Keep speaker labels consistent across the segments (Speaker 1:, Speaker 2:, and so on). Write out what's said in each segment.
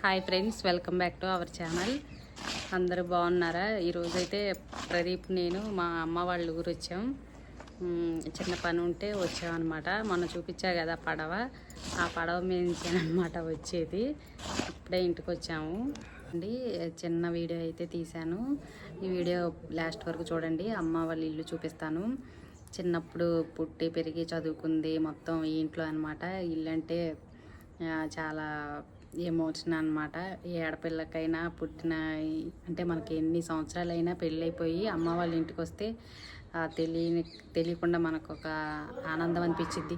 Speaker 1: Hi friends welcome back to our channel. అందరూ బాగున్నారా? ఈరోజైతే ప్రదీప్ నేను మా అమ్మ వాళ్ళ ఊరు వచ్చాం. చిన్న పని ఉంటే వచ్చామన్నమాట మొన్న చూపించా కదా పడవ. ఆ పడవ మేంచానమాట వచ్చేది. ఇప్పుడే ఇంటికి వచ్చాము. అండి చిన్న వీడియో అయితే తీశాను. ఈ వీడియో లాస్ట్ వరకు చూడండి. అమ్మ వాళ్ళ ఇల్లు చూపిస్తాను. చిన్నప్పుడు పుట్టి పెరిగి చదువుకుంది మొత్తం ఈ ఇంట్లో అనమాట ఇల్లు అంటే చాలా ఎమోషన్ అనమాట ఏ ఆడపిల్లకైనా పుట్టిన అంటే మనకి ఎన్ని సంవత్సరాలైనా పెళ్ళైపోయి అమ్మ వాళ్ళ ఇంటికి వస్తే తెలియని తెలియకుండా మనకు ఒక ఆనందం అనిపించింది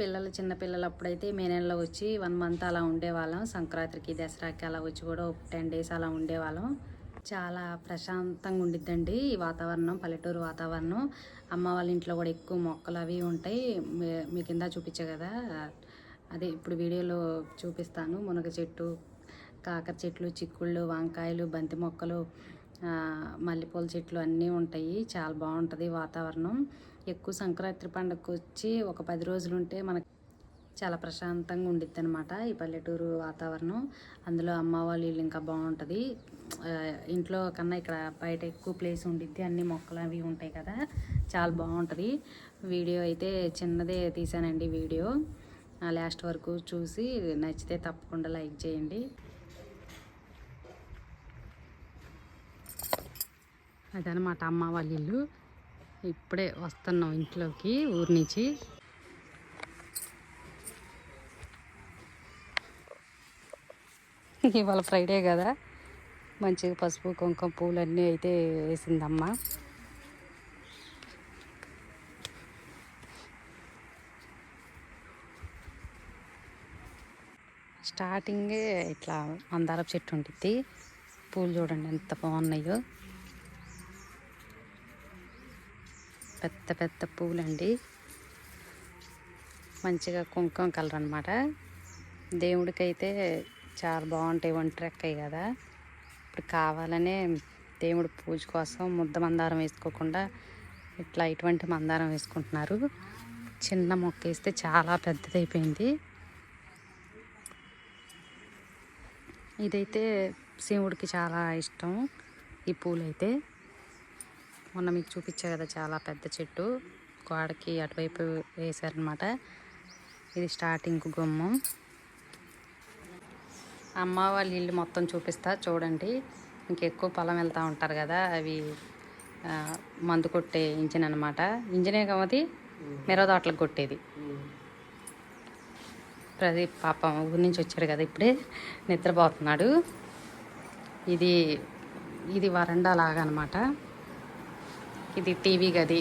Speaker 1: పిల్లలు చిన్నపిల్లలు అప్పుడైతే మే నెలలో వచ్చి వన్ మంత్ అలా ఉండేవాళ్ళం. సంక్రాంతికి దసరాకి అలా వచ్చి కూడా ఒక టెన్ డేస్ అలా ఉండేవాళ్ళం. చాలా ప్రశాంతంగా ఉండిద్దండి ఈ వాతావరణం పల్లెటూరు వాతావరణం. అమ్మ వాళ్ళ ఇంట్లో కూడా ఎక్కువ మొక్కలు అవి ఉంటాయి. మీ- మీ కింద చూపించా కదా. అదే ఇప్పుడు వీడియోలో చూపిస్తాను. మునగ చెట్టు కాకర చెట్లు చిక్కుళ్ళు వంకాయలు బంతి మొక్కలు మల్లెపూల చెట్లు అన్నీ ఉంటాయి. చాలా బాగుంటుంది వాతావరణం. ఎక్కువ సంక్రాంతి పండుగకు వచ్చి ఒక పది రోజులు ఉంటే మనకు చాలా ప్రశాంతంగా ఉండిద్ది అనమాట ఈ పల్లెటూరు వాతావరణం. అందులో అమ్మ వాళ్ళ ఇల్లు ఇంకా బాగుంటుంది. ఇంట్లో కన్నా ఇక్కడ బయట ఎక్కువ ప్లేస్ ఉండిద్ది. అన్ని మొక్కలు అవి ఉంటాయి కదా. చాలా బాగుంటుంది. వీడియో అయితే చిన్నదే తీసానండి వీడియో. లాస్ట్ వరకు చూసి నచ్చితే తప్పకుండా లైక్ చేయండి. అదనమాట అమ్మ వాళ్ళ ఇల్లు. ఇప్పుడే వస్తున్నాం ఇంట్లోకి ఊరి నుంచి. ఇవాళ ఫ్రైడే కదా. మంచిగా పసుపు కుంకుమ పూలు అన్నీ అయితే వేసిందమ్మ స్టార్టింగే ఇట్లా మందారపు చెట్టు ఉంటుంది పూలు చూడండి ఎంత బాగున్నాయో. పెద్ద పెద్ద పూలండి. మంచిగా కుంకుమ కలర్ అనమాట దేవుడికైతే చాలా బాగుంటాయి ఒంటరి ఎక్కాయి కదా. ఇప్పుడు కావాలనే దేవుడి పూజ కోసం ముద్ద మందారం వేసుకోకుండా ఇట్లా ఇటువంటి మందారం వేసుకుంటున్నారు. చిన్న మొక్క వేస్తే చాలా పెద్దదైపోయింది. ఇదైతే శివుడికి చాలా ఇష్టం. ఈ పూలైతే మొన్న మీకు చూపించా కదా చాలా పెద్ద చెట్టు. గోడకి అటువైపు వేశారనమాట ఇది స్టార్టింగ్ గుమ్మం. అమ్మ వాళ్ళ ఇల్లు మొత్తం చూపిస్తా చూడండి. ఇంకెక్కువ పొలం వెళ్తూ ఉంటారు కదా అవి మందు కొట్టే ఇంజిన్ అనమాట ఇంజినే కావది మిరవ తోటలకు కొట్టేది. ప్రదీప్ పాపం ఊరి నుంచి వచ్చాడు కదా ఇప్పుడే నిద్రపోతున్నాడు. ఇది ఇది వరండా లాగా అనమాట ఇది టీవీ గది.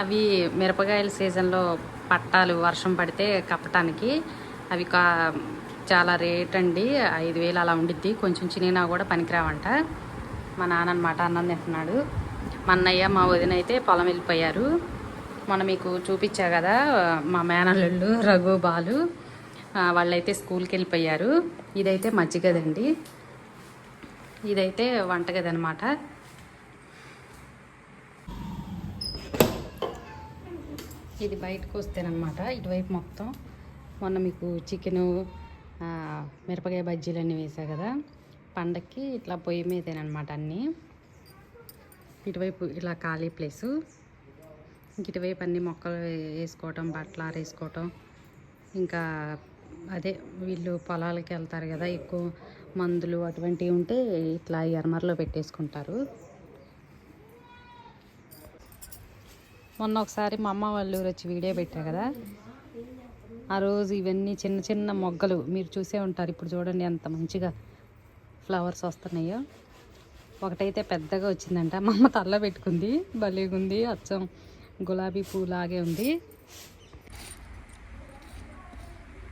Speaker 1: అవి మిరపకాయల సీజన్లో పట్టాలు వర్షం పడితే కప్పటానికి అవి కా చాలా రేట్ అండి. ఐదు వేలు అలా ఉండిద్ది. కొంచెం చినిగినా కూడా పనికిరావంట. మా నాన్న అనమాట అన్నం తింటున్నాడు. మా అన్నయ్య మా వదిన అయితే పొలం వెళ్ళిపోయారు. మొన్న మీకు చూపించా కదా మా మేనల్లుళ్ళు రఘు బాలు వాళ్ళైతే స్కూల్కి వెళ్ళిపోయారు. ఇదైతే మజ్జిగదండి. ఇదైతే వంటగది అనమాట ఇది బయటకు వస్తేనమాట ఇటువైపు మొత్తం. మొన్న మీకు చికెను మిరపకాయ బజ్జీలు అన్నీ వేసా కదా పండక్కి ఇట్లా పొయ్యి మీదేనమాట అన్నీ. ఇటువైపు ఇలా ఖాళీ ప్లేసు. ఇటువైపు అన్ని మొక్కలు వేసుకోవటం బట్టలు ఆరేసుకోవటం. ఇంకా అదే వీళ్ళు పొలాలకి వెళ్తారు కదా ఎక్కువ మందులు అటువంటివి ఉంటే ఇట్లా ఎర్మర్లో పెట్టేసుకుంటారు. మొన్న ఒకసారి మా అమ్మ వాళ్ళు వచ్చి వీడియో పెట్టా కదా. ఆ రోజు ఇవన్నీ చిన్న చిన్న మొగ్గలు మీరు చూసే ఉంటారు. ఇప్పుడు చూడండి ఎంత మంచిగా ఫ్లవర్స్ వస్తున్నాయో. ఒకటైతే పెద్దగా వచ్చిందంట. మా అమ్మ తల్ల పెట్టుకుంది. భలేగుంది అచ్చం. గులాబీ పూలాగే ఉంది.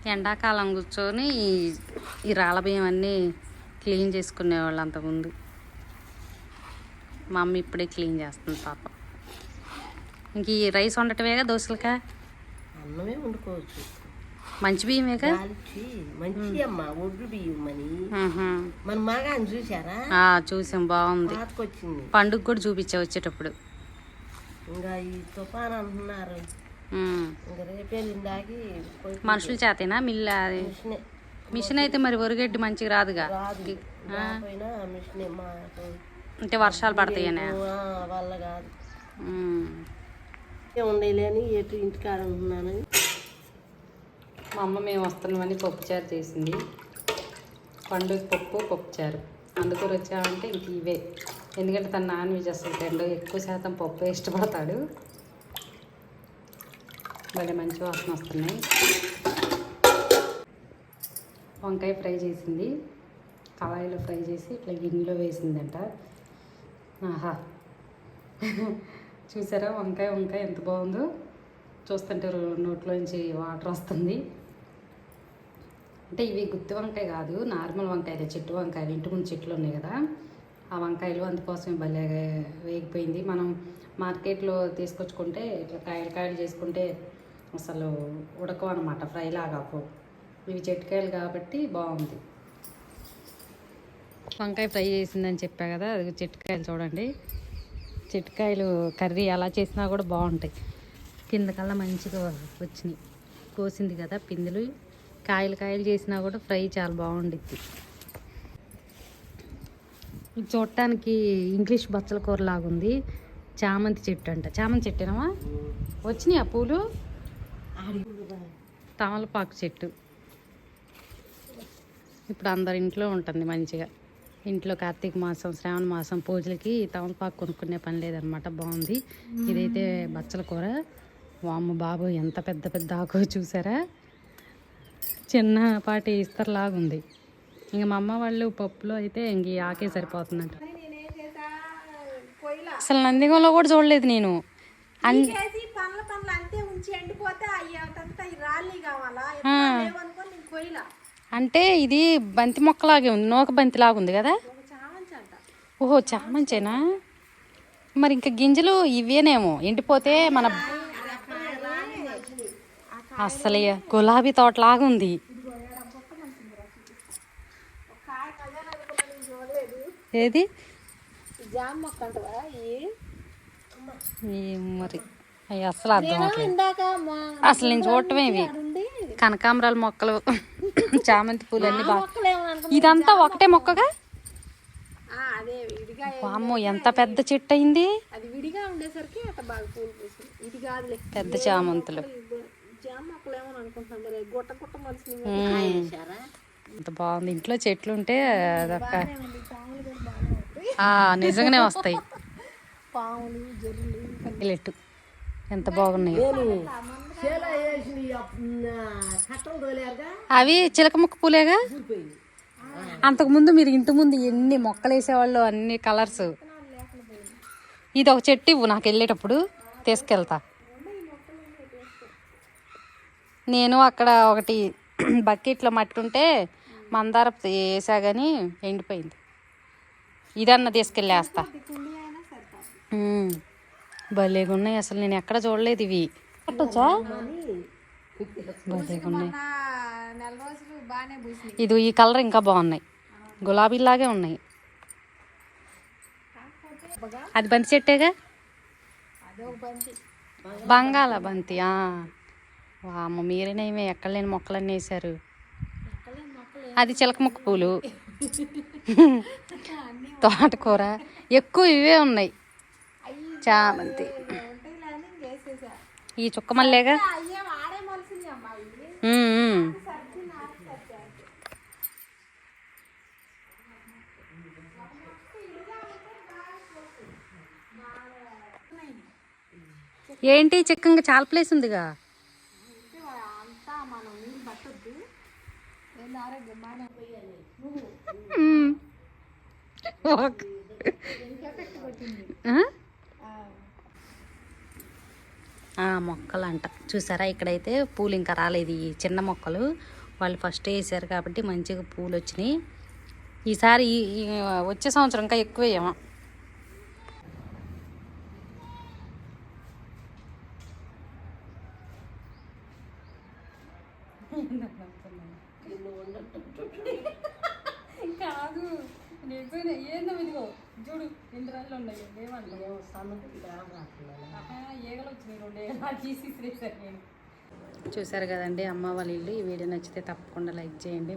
Speaker 1: ఎండాకాలం కూర్చొని ఈ- ఈ రాళ్ళ బియ్యం అన్నీ క్లీన్ చేసుకునేవాళ్ళు అంతకుముందు. మా అమ్మ ఇప్పుడే క్లీన్ చేస్తుంది పాప. ఇంక ఈ రైస్ వండటమేగా దోశలకా?
Speaker 2: అన్నమే వండుకోవచ్చు.
Speaker 1: మంచి బియ్యమేగా?
Speaker 2: మంచి అమ్మ ఒడ్డు బియ్యం అని. మన చూసారా
Speaker 1: చూసాం బాగుంది. పండుగ కూడా చూపించా వచ్చేటప్పుడు.
Speaker 2: ఇంకా ఈ తుఫాన్ అంటున్నారు. ఇంకా రేపే నిందాకి పోయి
Speaker 1: మనుషుల చేతేనా మిల్ల అది?
Speaker 2: మిషనే.
Speaker 1: మిషన్ అయితే మరి వరిగడ్డి మంచిగా రాదుగా?
Speaker 2: రాదు. రాకపోయినా మిషనే మా
Speaker 1: అంటే వర్షాలు పడతాయనే?
Speaker 2: వల్ల కాదు.
Speaker 1: ఉమ్.
Speaker 2: ఉండేలే అని ఎటు ఇంటికాడ ఉంటున్నాను.
Speaker 1: మా అమ్మ మేము వస్తున్నామని పప్పుచారు చేసింది. పండుగ పప్పు పప్పుచారు. అందుకని వచ్చామంటే ఇంక ఇవే. ఎందుకంటే తన నాన్ వెజ్ అసలు తిండు ఎక్కువ శాతం పప్పు ఇష్టపడతాడు. భలే మంచి వాసన వస్తున్నాయి. వంకాయ ఫ్రై చేసింది. కళాయిలో ఫ్రై చేసి ఇట్లా గిన్నెలో వేసిందంట. ఆహా. చూసారా? వంకాయ వంకాయ ఎంత బాగుందో. చూస్తుంటే రో- నోట్లోంచి వాటర్ వస్తుంది. అంటే ఇవి గుత్తి వంకాయ కాదు నార్మల్ వంకాయలే చెట్టు వంకాయలు ఇంటి ముందు చెట్లు ఉన్నాయి కదా. ఆ వంకాయలు అందుకోసమే భలే వేగిపోయింది. మనం మార్కెట్లో తీసుకొచ్చుకుంటే ఇట్లా కాయలు కాయలు చేసుకుంటే అసలు ఉడకవు అనమాట ఫ్రై లాగా ఇవి చెట్టుకాయలు కాబట్టి బాగుంది. వంకాయ ఫ్రై చేసిందని చెప్పా కదా అది చెట్టుకాయలు చూడండి. చెట్టుకాయలు కర్రీ ఎలా చేసినా కూడా బాగుంటాయి. కిందకల్లా మంచిగా వచ్చినాయి. కోసింది కదా పిందెలు. కాయలు కాయలు చేసినా కూడా ఫ్రై చాలా బాగుండిద్ది. ఇది చూడటానికి ఇంగ్లీష్ బచ్చల కూర లాగుంది. చామంతి చెట్టు అంట. చామంతి చెట్టునమా వచ్చినాయి ఆ పూలు? తమలపాకు చెట్టు. ఇప్పుడు అందరి ఇంట్లో ఉంటుంది మంచిగా. ఇంట్లో కార్తీక మాసం శ్రావణ మాసం పూజలకి తమలపాకు కొనుక్కునే పని లేదనమాట. బాగుంది. ఇదైతే బచ్చల కూర. వామ్మ బాబు ఎంత పెద్ద పెద్ద ఆకు చూసారా? చిన్నపాటి ఇస్తర్లాగుంది ఇంక మా అమ్మ వాళ్ళు పప్పులో అయితే ఇంక ఆకే సరిపోతుందంట. అసలు నందిగంలో కూడా చూడలేదు నేను.
Speaker 3: పండ్ల పండ్లు అంతే ఉంచి ఎండిపోతే రాళ్ళి కావాలా?
Speaker 1: అంటే ఇది బంతి మొక్కలాగే ఉంది నూక బంతి లాగా ఉంది కదా ఓహో చామంచేనా? మరి ఇంకా గింజలు ఇవేనేమో ఎండిపోతే మన అసలు గులాబీ తోటలాగా ఉంది. ఏది? మరి అవి అసలు అర్థం అసలు నేను చూడటమే ఇవి కనకాంబరాల మొక్కలు చామంతి పూలు అన్ని బాగా ఇదంతా ఒకటే మొక్కగా? వామ్మో ఎంత పెద్ద చెట్టు అయింది? పెద్ద చామంతులు.
Speaker 3: జామ మొక్కలు ఏమని అనుకుంటున్నాం మరి గుట్ట గుట్ట మనిషి
Speaker 1: ఉమ్. ఎంత బాగుంది. ఇంట్లో చెట్లు ఉంటే అదొక నిజంగానే వస్తాయి.
Speaker 3: పాములు జర్రులు
Speaker 1: ఎంత బాగున్నాయి. అవి చిలక ముక్క పూలేగా? అంతకుముందు మీరు ఇంటి ముందు ఎన్ని మొక్కలు వేసేవాళ్ళు అన్ని కలర్స్. ఇది ఒక చెట్టు ఇవ్వు నాకు వెళ్ళేటప్పుడు తీసుకెళ్తా. నేను అక్కడ ఒకటి బకెట్లో మట్టి ఉంటే మందార వేసా కానీ ఎండిపోయింది. ఇదన్నా తీసుకెళ్ళేస్తా. భలేగా ఉన్నాయి అసలు నేను ఎక్కడ చూడలేదు ఇవి. పట్టొచ్చా? భలేగా ఉన్నాయి ఇది ఈ కలర్ ఇంకా బాగున్నాయి. గులాబీలాగే ఉన్నాయి. అది బంతి చెట్టేగా? బంగాళ బంతి వామ్మ మీరేనేమే ఎక్కడ లేని మొక్కలన్నీ వేశారు. అది చిలక ముక్క పూలు. తోటకూర. ఎక్కువ ఇవే ఉన్నాయి. చామంతి. ఈ చుక్క మల్లేగా? ఏంటి చిక్కంగా చాలా ప్లేస్ ఉందిగా? వాక్ ఆ? మొక్కలంట. చూసారా? ఇక్కడైతే పూలు ఇంకా రాలేదు. ఈ చిన్న మొక్కలు వాళ్ళు ఫస్ట్ వేసారు కాబట్టి మంచిగా పూలు వచ్చినాయి. ఈసారి వచ్చే సంవత్సరం ఇంకా ఎక్కువ వేయమో కాదు ఏందో ఇదిగో చూడు ఎన్ని రోజులు ఉన్నాయి ఏమంటావు?
Speaker 2: ఏమో సన్నది తేడా రావట్లేదు.
Speaker 1: ఏగలు వచ్చినాయి రెండు ఏగలు తీసి నేను. చూసారు కదండి అమ్మ వాళ్ళ ఇల్లు. ఈ వీడియో నచ్చితే తప్పకుండా లైక్ చేయండి.